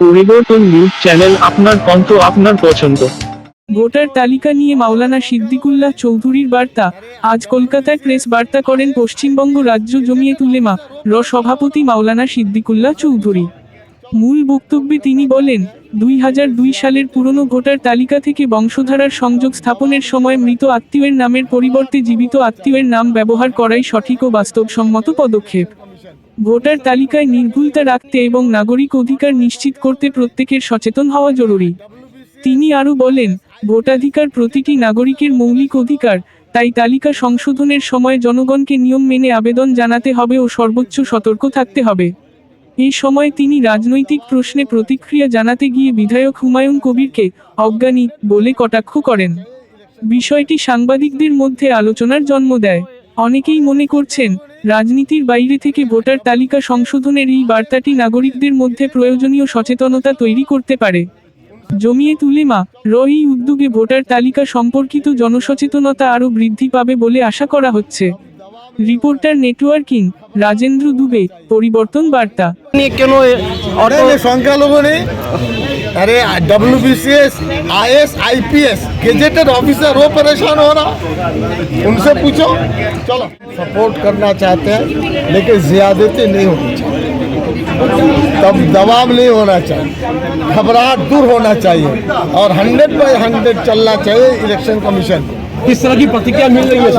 পরিবর্তন news channel আপনার কণ্ঠ আপনার পছন্দ। ভোটার তালিকা নিয়ে মাওলানা সিদ্দিকুল্লাহ চৌধুরীর বার্তা। আজ কলকাতায় প্রেস বার্তা করেন পশ্চিমবঙ্গ রাজ্য জমিয়ে তুলেমা র সভাপতি মাওলানা সিদ্দিকুল্লাহ চৌধুরী। মূল বক্তব্যে তিনি বলেন, দুই হাজার দুই সালের পুরনো ভোটার তালিকা থেকে বংশধারার সংযোগ স্থাপনের সময় মৃত আত্মীয়ের নামের পরিবর্তে জীবিত আত্মীয়ের নাম ব্যবহার করাই সঠিক ও বাস্তবসম্মত পদক্ষেপ। ভোটার তালিকায় নির্ভুলতা রাখতে এবং নাগরিক অধিকার নিশ্চিত করতে প্রত্যেকের সচেতন হওয়া জরুরি। তিনি আরও বলেন, ভোটাধিকার প্রতিটি নাগরিকের মৌলিক অধিকার, তাই তালিকা সংশোধনের সময় জনগণকে নিয়ম মেনে আবেদন জানাতে হবে ও সর্বোচ্চ সতর্ক থাকতে হবে। এই সময় তিনি রাজনৈতিক প্রশ্নে প্রতিক্রিয়া জানাতে গিয়ে বিধায়ক হুমায়ুন কবিরকে অজ্ঞানী বলে কটাক্ষ করেন। বিষয়টি সাংবাদিকদের মধ্যে আলোচনার জন্ম দেয়। অনেকেই মনে করছেন রাজনীতির বাইরে থেকে ভোটার তালিকা সংশোধনের এই বার্তাটি নাগরিকদের মধ্যে প্রয়োজনীয় সচেতনতা তৈরি করতে পারে। জমিয়ে তুলেমা র এই উদ্যোগে ভোটার তালিকা সম্পর্কিত জনসচেতনতা আরও বৃদ্ধি পাবে বলে আশা করা হচ্ছে। রিপোর্টার নেটওয়ার্কিং রাজেন্দ্র দুবে পরিবর্তন বার্তা। কেন এ- अरे अरे W B C S I S I P S gazetted officer वो परेशान हो रहा। उनसे पूछो। चलो। सपोर्ट करना चाहते हैं, लेकिन ज्यादती नहीं होनी चाहिए। तब दबाव नहीं होना चाहिए। घबराहट दूर होना चाहिए। और हंड्रेड बाई हंड्रेड चलना चाहिए इलेक्शन कमीशन। किस तरह की प्रतिक्रिया मिल रही है?